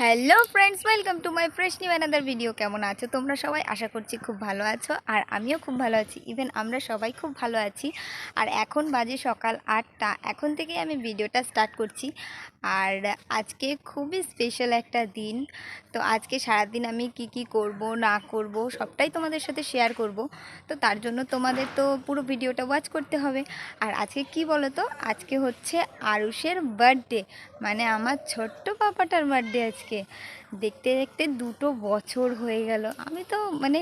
Hello friends welcome to my fresh new another video কেমন আছো তোমরা সবাই? আশা করছি খুব ভালো আছো আর আমিও খুব ভালো আছি। ইভেন আমরা সবাই খুব ভালো আছি। আর এখন বাজে সকাল আটটা। এখন থেকে আমি ভিডিওটা স্টার্ট করছি। আর আজকে খুবই স্পেশাল একটা দিন। তো আজকে সারাদিন আমি কি কি করব, না করব, সবটাই তোমাদের সাথে শেয়ার করব। তো তার জন্য তোমাদের তো পুরো ভিডিওটা ওয়াচ করতে হবে। আর আজকে কি বলো তো আজকে হচ্ছে আরুষের বার্থডে মানে আমার ছোট্ট পাপাটার বার্থডে আজকে। দেখতে দেখতে দুটো বছর হয়ে গেল। আমি তো মানে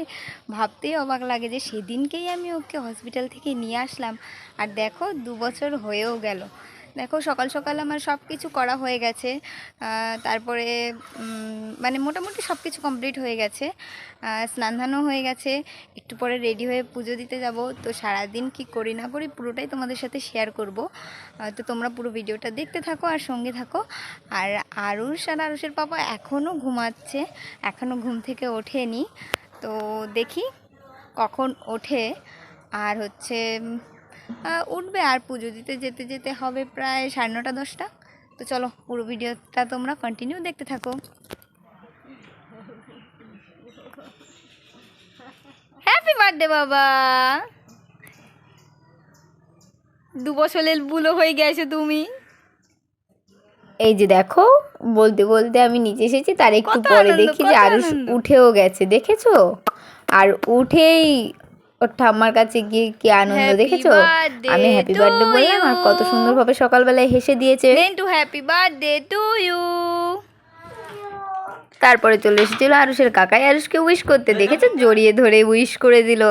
ভাবতেই অবাক লাগে যে সেদিনকেই আমি ওকে হসপিটাল থেকে নিয়ে আসলাম। আর দেখো দু বছর হয়েও গেল। দেখো সকাল সকাল আমার সব কিছু করা হয়ে গেছে। তারপরে মানে মোটামুটি সব কিছু কমপ্লিট হয়ে গেছে। আহ, স্নান ধানও হয়ে গেছে। একটু পরে রেডি হয়ে পুজো দিতে যাব। তো সারাদিন কি করি না করি পুরোটাই তোমাদের সাথে শেয়ার করব। তো তোমরা পুরো ভিডিওটা দেখতে থাকো আর সঙ্গে থাকো। আর আরুষ আর আরুষের পাপা এখনও ঘুমাচ্ছে। এখনও ঘুম থেকে ওঠেনি। তো দেখি কখন ওঠে। আর হচ্ছে উঠবে আর পুজো দিতে যেতে যেতে হবে প্রায় সাড়ে নটা, দশটা। তো চলো, পুরো ভিডিওটা তোমরা কন্টিনিউ দেখতে থাকো। হ্যাপি বার্থডে বাবা! দু বছরের বুলো হয়ে গেছো তুমি। এই যে দেখো, বলতে বলতে আমি নিচে এসেছি, তার একটু পরে দেখি যে আরুষ উঠেও গেছে, দেখেছ? আর উঠেই ওর ঠাম্মার কাছে গিয়ে কি আনন্দ দেখেছ? আমি হ্যাপি বার্থডে বললাম আর কত. সুন্দরভাবে সকালবেলায় হেসে দিয়েছে। To happy birthday to you তারপরে চলে এসেছিল আরুষের কাকাই। আরুষকে উইশ করতে দেখেছ জড়িয়ে ধরে উইশ করে দিল।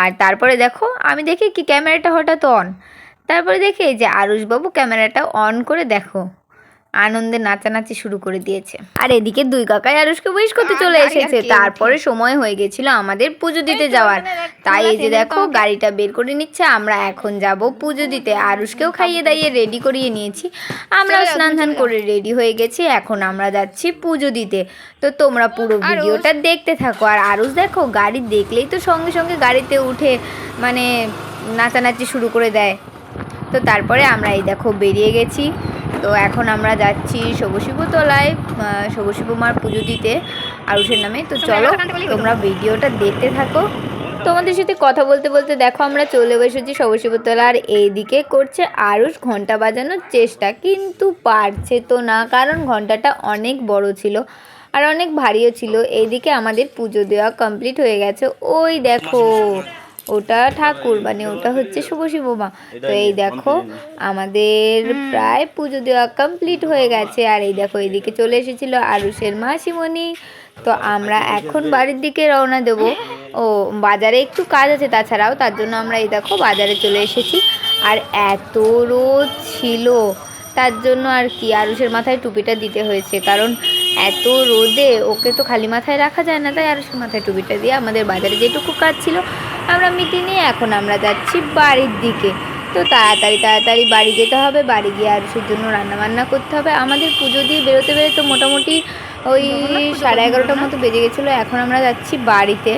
আর তারপরে দেখো আমি দেখি কি ক্যামেরাটা হঠাৎ অন তারপরে দেখি যে আরুষবাবু ক্যামেরাটা অন করে দেখো। আনন্দে নাচানাচি শুরু করে দিয়েছে। আর এদিকে দুই কাকাই আরুষকে উইশ করতে চলে এসেছে। তারপরে সময় হয়ে গেছিল আমাদের পুজো দিতে যাওয়ার। তাই এই যে দেখো গাড়িটা বের করে নিচ্ছে আমরা এখন যাব পুজো দিতে। আরুষকেও খাইয়ে দাইয়ে রেডি করিয়ে নিয়েছি। যাও, স্নান ধান করে রেডি হয়ে গেছি এখন আমরা যাচ্ছি পুজো দিতে। তো তোমরা পুরো। ভিডিওটা দেখতে থাকো। আর আরুষ দেখো গাড়ি দেখলেই তো সঙ্গে সঙ্গে গাড়িতে উঠে মানে নাচানাচি শুরু করে দেয়। তো তারপরে আমরা এই দেখো বেরিয়ে গেছি। তো এখন আমরা যাচ্ছি সবশিবতলায় সবশিব মার পুজো দিতে আরুষের নামে। তো চলো তোমরা ভিডিওটা দেখতে থাকো। তোমাদের সাথে কথা বলতে বলতে দেখো আমরা চলে বসেছি সবশিবতলা আর এইদিকে। করছে আরুষ ঘণ্টা বাজানোর চেষ্টা কিন্তু পারছে তো না কারণ ঘন্টাটা অনেক বড় ছিল আর অনেক ভারীও ছিল। এইদিকে আমাদের পুজো দেওয়া কমপ্লিট হয়ে গেছে। ওই দেখো ওটা ঠাকুর মানে ওটা হচ্ছে শুভ শিব মা। তো এই দেখো আমাদের প্রায় পুজো দেওয়া কমপ্লিট হয়ে গেছে। আর এই দেখো এইদিকে চলে এসেছিল আরুষের মাসিমণি। তো আমরা এখন বাড়ির দিকে রওনা দেব। ও বাজারে একটু কাজ আছে তাছাড়াও তার জন্য আমরা এই দেখো বাজারে চলে এসেছি। আর এত রোদ ছিল তার জন্য আর কি আরুষের মাথায় টুপিটা দিতে হয়েছে। কারণ এত রোদে ওকে তো খালি মাথায় রাখা যায় না তাই আরুষের মাথায় টুপিটা দিয়ে আমাদের বাজারে যেটুকু কাজ ছিল আমরা মিটিয়ে নিয়ে এখন আমরা যাচ্ছি বাড়ির দিকে। তো তাড়াতাড়ি তাড়াতাড়ি বাড়ি যেতে হবে বাড়ি গিয়ে আর আরুষের জন্য রান্না বান্না করতে হবে। আমাদের পুজো দিয়ে বেরোতে বেরোতে মোটামুটি ওই সাড়ে এগারোটার মতো বেজে গেছিল এখন আমরা যাচ্ছি বাড়িতে।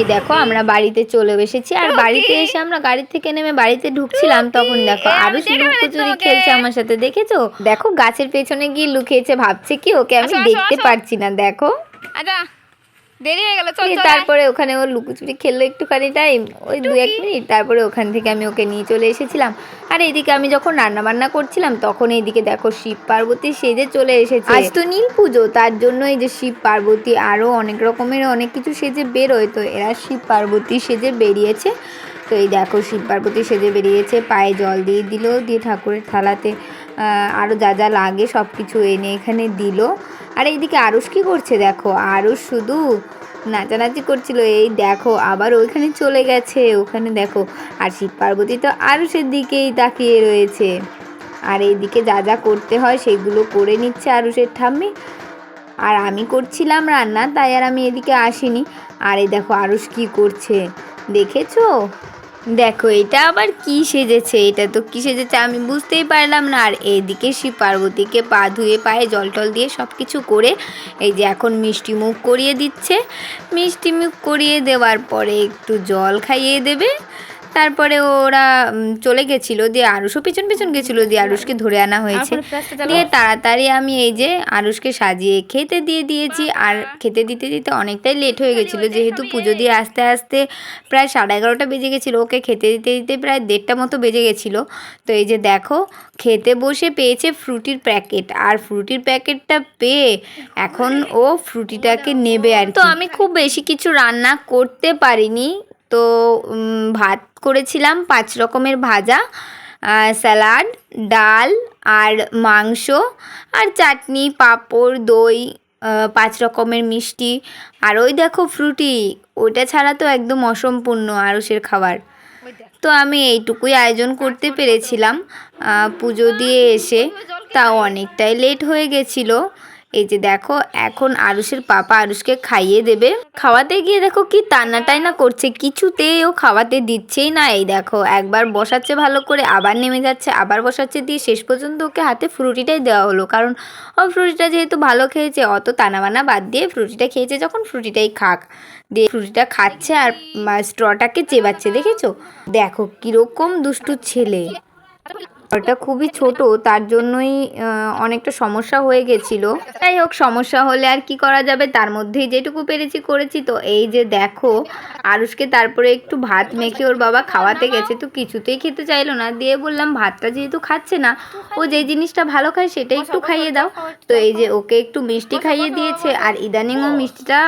এই দেখো আমরা বাড়িতে চলে এসেছি আর বাড়িতে এসে আমরা গাড়ি থেকে নেমে বাড়িতে ঢুকছিলাম তখন দেখো আরও লুকোচুরি খেলছে আমার সাথে দেখেছ? দেখো গাছের পেছনে গিয়ে লুকিয়েছে ভাবছে কি ওকে আমি দেখতে পারছি না দেখো। আচ্ছা দেরি হয়ে গেল চল তারপরে ওখানে ও লুকোচুরি খেললো একটুখানি টাইম ওই দু এক মিনিট তারপরে ওখান থেকে আমি ওকে নিয়ে চলে এসেছিলাম। আর এইদিকে আমি যখন রান্না বান্না করছিলাম তখন এইদিকে দেখো শিব পার্বতী সেজে চলে এসেছে। আজ তো নীল পুজো তার জন্য এই যে শিব পার্বতী আরও অনেক রকমের অনেক কিছু সেজে বেরোয়। তো এরা শিব পার্বতী সেজে বেরিয়েছে। তো এই দেখো শিব পার্বতী সেজে বেরিয়েছে পায়ে জল দিয়ে দিল দিয়ে ঠাকুরের থালাতে আরও যা যা লাগে সব কিছু এনে এখানে দিল। আর এইদিকে আরুষ কি করছে দেখো? আরুষ শুধু নাচানাচি করছিল। এই দেখো, আবার ওইখানে চলে গেছে, ওখানে দেখো। আর শিব পার্বতী তো আরুষের দিকেই তাকিয়ে রয়েছে। আর এইদিকে যা যা করতে হয় সেগুলো করে নিচ্ছে আরুষের ঠাম্মি। আর আমি করছিলাম রান্না, তাই আর আমি এদিকে আসিনি। আর এই দেখো, আরুষ কি করছে? দেখেছ? দেখো, এটা আবার কি সেজেছে? এটা তো কি সেজেছে আমি বুঝতেই পারলাম না। আর এদিকে শিব পার্বতীকে পা ধুয়ে পায়ে জল টল দিয়ে সব কিছু করে এই যে এখন মিষ্টি মুখ করিয়ে দিচ্ছে। মিষ্টি মুখ করিয়ে দেওয়ার পরে একটু জল খাইয়ে দেবে। তারপরে ওরা চলে গেছিল দিয়ে আরুষও পিছন পিছন গেছিল দিয়ে আরুষকে ধরে আনা হয়েছে। দিয়ে তাড়াতাড়ি আমি এই যে আরুষকে সাজিয়ে খেতে দিয়ে দিয়েছি। আর খেতে দিতে দিতে অনেকটাই লেট হয়ে গেছিল। যেহেতু পুজো দিয়ে আস্তে আস্তে প্রায় সাড়ে এগারোটা বেজে গেছিল। ওকে খেতে দিতে দিতে প্রায় দেড়টা মতো বেজে গেছিল। তো এই যে দেখো খেতে বসে পেয়েছে ফ্রুটির প্যাকেট আর ফ্রুটির প্যাকেটটা পেয়ে এখন ও ফ্রুটিটাকে নেবে আর তো আমি খুব বেশি কিছু রান্না করতে পারিনি। তো ভাত করেছিলাম পাঁচ রকমের ভাজা স্যালাড ডাল আর মাংস আর চাটনি পাঁপড় দই পাঁচ রকমের মিষ্টি। আর ওই দেখো ফ্রুটি ওইটা ছাড়া তো একদম অসম্পূর্ণ আরসের খাবার। তো আমি এইটুকুই আয়োজন করতে পেরেছিলাম। পুজো দিয়ে এসে তাও অনেকটাই লেট হয়ে গেছিল। এই যে দেখো, এখন আরুষের পাপা আরুষকে খাইয়ে দেবে। খাওয়াতে গিয়ে দেখো কি টান্না টাইনা করছে, কিছুতেই ও খাওয়াতে দিচ্ছেই না। এই দেখো, একবার বসাচ্ছে ভালো করে, আবার নেমে যাচ্ছে, আবার বসাচ্ছে দিয়ে শেষ পর্যন্ত ওকে হাতে ফ্রুটিটাই দেওয়া হলো। কারণ ও ফ্রুটিটা যেহেতু ভালো খেয়েছে, অত টানাবানা বাদ দিয়ে ফ্রুটিটা খেয়েছে যখন ফ্রুটিটাই খাক। দিয়ে ফ্রুটিটা খাচ্ছে আর স্ট্রটাকে চেবাচ্ছে, দেখেছ? দেখো, কীরকম দুষ্টু ছেলে। ওটা খুবই ছোট, তার জন্যই অনেকটা সমস্যা হয়ে গেছিল। যাই হোক, সমস্যা হলে আর কি করা যাবে? তার মধ্যেই যেটুকু পেরেছি করেছি তো। এই যে দেখো, আরুষকে তারপরে একটু ভাত মেখে ওর বাবা খাওয়াতে গেছে, তো কিছুতেই খেতে চাইলো না। দিয়ে বললাম, ভাতটা যেহেতু খাচ্ছে না, ও যে জিনিসটা ভালো খায় সেটা একটু খাইয়ে দাও। তো এই যে ওকে একটু মিষ্টি খাইয়ে দিয়েছে, আর ইদানিং ও মিষ্টিটা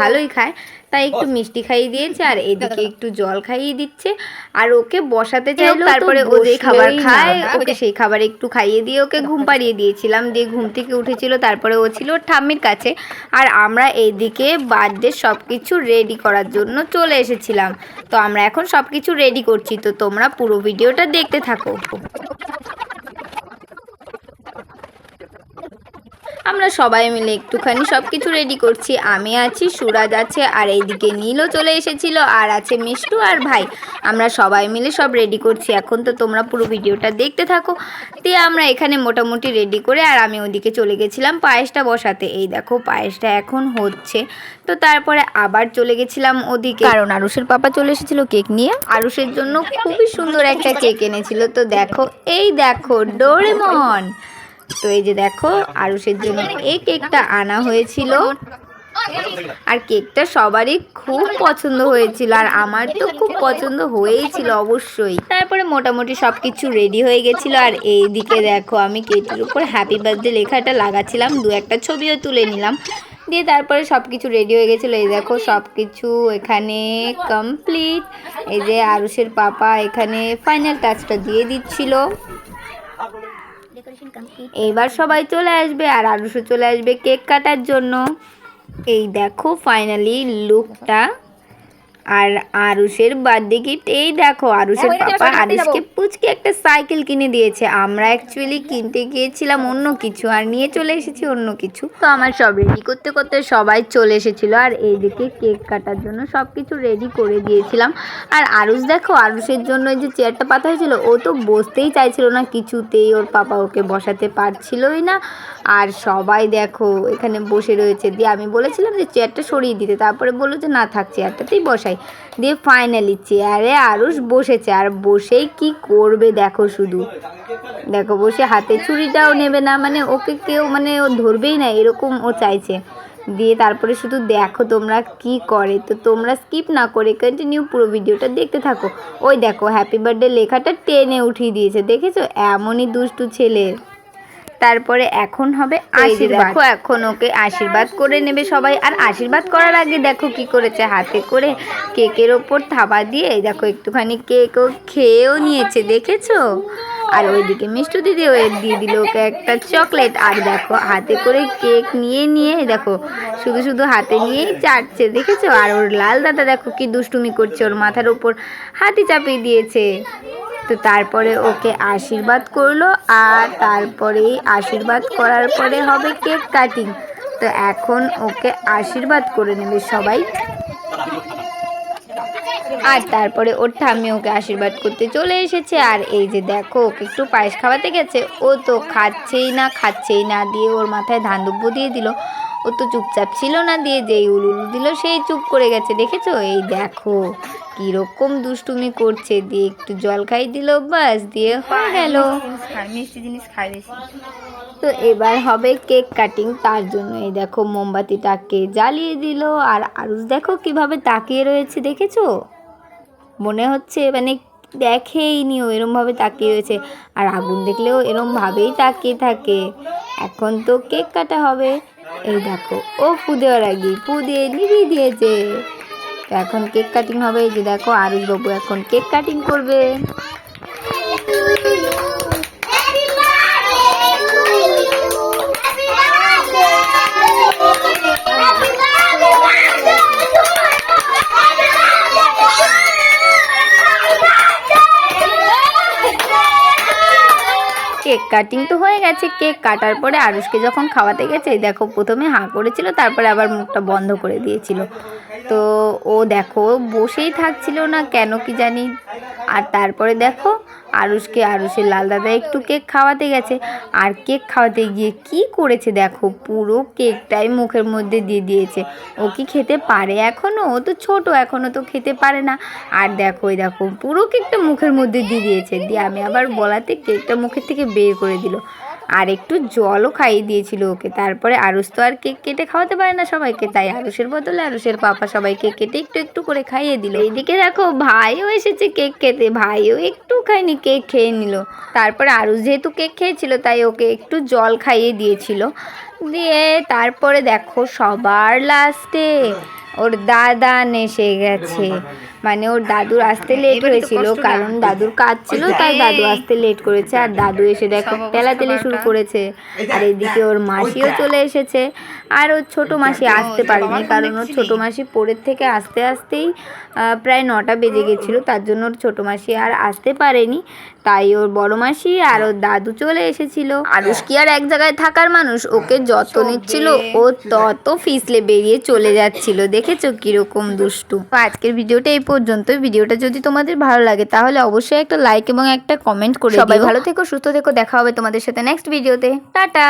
ভালোই খায়। তাই একটু মিষ্টি খাইয়ে দিয়েছে আর এদিকে একটু জল খাইয়ে দিচ্ছে। আর ওকে বসাতে চাইলো তারপরে ও যে খাবার খায় ওকে সেই খাবার একটু খাইয়ে দিয়ে ওকে ঘুম পাড়িয়ে দিয়েছিলাম। দিয়ে ঘুম থেকে উঠেছিল তারপরে ও ছিল ঠাম্মির কাছে। আর আমরা এইদিকে বার্থডে সব কিছু রেডি করার জন্য চলে এসেছিলাম। তো আমরা এখন সব কিছু রেডি করছি। তো তোমরা পুরো ভিডিওটা দেখতে থাকো। আমরা সবাই মিলে একটুখানি সব কিছু রেডি করছি। আমি আছি সুরাজ আছে আর এইদিকে নীলও চলে এসেছিল আর আছে মিষ্টু আর ভাই। আমরা সবাই মিলে সব রেডি করছি। এখন তো তোমরা পুরো ভিডিওটা দেখতে থাকো। দিয়ে আমরা এখানে মোটামুটি রেডি করে আর আমি ওদিকে চলে গেছিলাম পায়েসটা বসাতে। এই দেখো পায়েসটা এখন হচ্ছে। তো তারপরে আবার চলে গেছিলাম ওদিকে। কারণ আরুষের পাপা চলে এসেছিল কেক নিয়ে। আরুষের জন্য খুবই সুন্দর একটা কেক এনেছিল। তো দেখো এই দেখো ডোরেমন তো এই যে দেখো আরুষের জন্য এই কেকটা আনা হয়েছিল। আর কেকটা সবারই খুব পছন্দ হয়েছিল আর আমার তো খুব পছন্দ হয়েছিল অবশ্যই। তারপরে মোটামুটি সব কিছু রেডি হয়ে গেছিল আর এইদিকে দেখো আমি কেকের উপর হ্যাপি বার্থডে লেখাটা লাগাচ্ছিলাম দু একটা ছবিও তুলে নিলাম। দিয়ে তারপরে সব কিছু রেডি হয়ে গেছিল এই দেখো সব কিছু এখানে কমপ্লিট এই যে আরুষের পাপা এখানে ফাইনাল টাচটা দিয়ে দিচ্ছিল। এইবার সবাই চলে আসবে আর আরুষও চলে আসবে কেক কাটার জন্য। এই দেখো ফাইনালি লুকটা আর আরুষের বার্থডে গিফট এই দেখো আরুষের পাপা আরুষকে পুচকে একটা সাইকেল কিনে দিয়েছে। আমরা অ্যাকচুয়ালি কিনতে গিয়েছিলাম অন্য কিছু আর নিয়ে চলে এসেছি অন্য কিছু। তো আমার সব রেডি করতে করতে সবাই চলে এসেছিল আর এইদিকে কেক কাটার জন্য সব কিছু রেডি করে দিয়েছিলাম। আর আরুষ দেখো আরুষের জন্য এই যে চেয়ারটা পাতা হয়েছিল ও তো বসতেই চাইছিল না কিছুতেই ওর পাপা ওকে বসাতে পারছিলই না। আর সবাই দেখো এখানে বসে রয়েছে। দিয়ে আমি বলেছিলাম যে চেয়ারটা সরিয়ে দিতে তারপরে বলল যে না থাক চেয়ারটাতেই বসাই। দিয়ে ফাইনালি চেয়ারে আরুষ বসেছে, আর বসেই কি করবে দেখো শুধু। দেখো বসে হাতে ছুরিটাও নেবে না মানে ওকে কেউ মানে ও ধরবেই না, এরকম ও চাইছে। দিয়ে তারপরে শুধু দেখো তোমরা কি করে, তো তোমরা স্কিপ না করে কন্টিনিউ পুরো ভিডিওটা দেখতে থাকো। ওই দেখো হ্যাপি বার্থডে লেখাটা টেনে উঠিয়ে দিয়েছে, দেখেছ? এমনই দুষ্টু ছেলে। তারপরে এখন হবে আশীর্বাদ। দেখো এখন ওকে আশীর্বাদ করে নেবে সবাই। আর আশীর্বাদ করার আগে দেখো কি করেছে হাতে করে কেকের ওপর থাবা দিয়ে দেখো একটুখানি কেক ও খেয়েও নিয়েছে দেখেছ? আর ওইদিকে মিষ্টি দিদি ওই দিয়ে দিল ওকে একটা চকলেট। আর দেখো হাতে করে কেক নিয়ে নিয়ে দেখো শুধু শুধু হাতে নিয়েই চাটছে দেখেছ? আর ওর লাল দাদা দেখো কি দুষ্টুমি করছে ওর মাথার উপর হাতি চাপিয়ে দিয়েছে। তো তারপরে ওকে আশীর্বাদ করল আর তারপরে আশীর্বাদ করার পরে হবে কেক কাটিং। তো এখন ওকে আশীর্বাদ করে নেবে সবাই। আর তারপরে ওর ঠাম্মি ওকে আশীর্বাদ করতে চলে এসেছে। আর এই যে দেখো, ওকে একটু পায়েস খাওয়াতে গেছে। ও তো খাচ্ছেই না খাচ্ছেই না দিয়ে ওর মাথায় ধান দুব্বো দিয়ে দিল। ও তো চুপচাপ ছিল না দিয়ে যেই উলুলু দিল, সেই চুপ করে গেছে। দেখেছ? এই দেখো। কীরকম দুষ্টুমি করছে দিয়ে একটু জল খাই দিল বাস দিয়ে হয়ে গেল। মিষ্টি জিনিস খাই বেশি। তো এবার হবে কেক কাটিং তার জন্য এই দেখো মোমবাতিটাকে জ্বালিয়ে দিল। আর আরুষ দেখো কীভাবে তাকিয়ে রয়েছে দেখেছ? মনে হচ্ছে মানে দেখেই নি ও এরমভাবে তাকিয়ে রয়েছে। আর আগুন দেখলেও এরমভাবেই তাকিয়ে থাকে। এখন তো কেক কাটা হবে। এই দেখো ও ফু দেওয়ার আগে ফু দিয়ে নিভিয়ে দিয়েছে। এখন কেক কাটিং হবে। এই যে দেখো আরুষ বাবু এখন কেক কাটিং করবে। কেক কাটিং তো হয়ে গেছে। কেক কাটার পরে আরুষকে যখন খাওয়াতে গেছে দেখো প্রথমে হাঁ করেছিল, তারপরে আবার মুখটা বন্ধ করে দিয়েছিল। তো ও দেখো বসেই থাকছিল না কেন কি জানি। আর তারপরে দেখো আরুষকে আরুষের লাল দাদা একটু কেক খাওয়াতে গেছে। আর কেক খাওয়াতে গিয়ে কি করেছে দেখো? পুরো কেকটাই মুখের মধ্যে দিয়ে দিয়েছে। ও কি খেতে পারে এখনও ও তো ছোট এখনও তো খেতে পারে না। আর দেখো ওই দেখো, পুরো কেকটা মুখের মধ্যে দিয়ে দিয়েছে। দিয়ে আমি আবার বলাতে কেকটা মুখের থেকে বের করে দিল। আর একটু জলও খাইয়ে দিয়েছিল ওকে। তারপরে আরুষ তো আর কেক কেটে খাওয়াতে পারে না সবাইকে। তাই আরুষের বদলে আরুষের পাপা সবাইকে কেটে একটু একটু করে খাইয়ে দিল। এইদিকে দেখো, ভাইও এসেছে কেক খেতে। ভাইও একটু খায়নি, কেক খেয়ে নিল। তারপরে আরুষ যেহেতু কেক খেয়েছিল, তাই ওকে একটু জল খাইয়ে দিয়েছিল। দিয়ে তারপরে দেখো, সবার লাস্টে ওর দাদা এসে গেছে। মানে ওর দাদুর আসতে লেট হয়েছিল কারণ দাদুর কাজ ছিল তাই দাদু আসতে লেট করেছে আর দাদু এসে দেখো তেলাতেলি শুরু করেছে। আর এদিকে ওর মাসিও চলে এসেছে আর ওর ছোট মাসি আসতে পারেনি কারণ ওর ছোট মাসি পরের থেকে আসতে আসতেই প্রায় নটা বেজে গেছিল তার জন্য ওর ছোট মাসি আর আসতে পারেনি তাই ওর বড় মাসি আর ওর দাদু চলে এসেছিল। আরুষ কি আর এক জায়গায় থাকার মানুষ ওকে যত নিচ্ছিল ও তত ফিসলে বেরিয়ে চলে যাচ্ছিল দেখেছ কীরকম দুষ্টু। আজকের ভিডিওটা এই পর্যন্ত ভিডিওটা যদি তোমাদের ভালো লাগে তাহলে অবশ্যই একটা লাইক এবং একটা কমেন্ট করে সবাই ভালো থেকো সুস্থ থেকো দেখা হবে তোমাদের সাথে নেক্সট ভিডিওতে টাটা!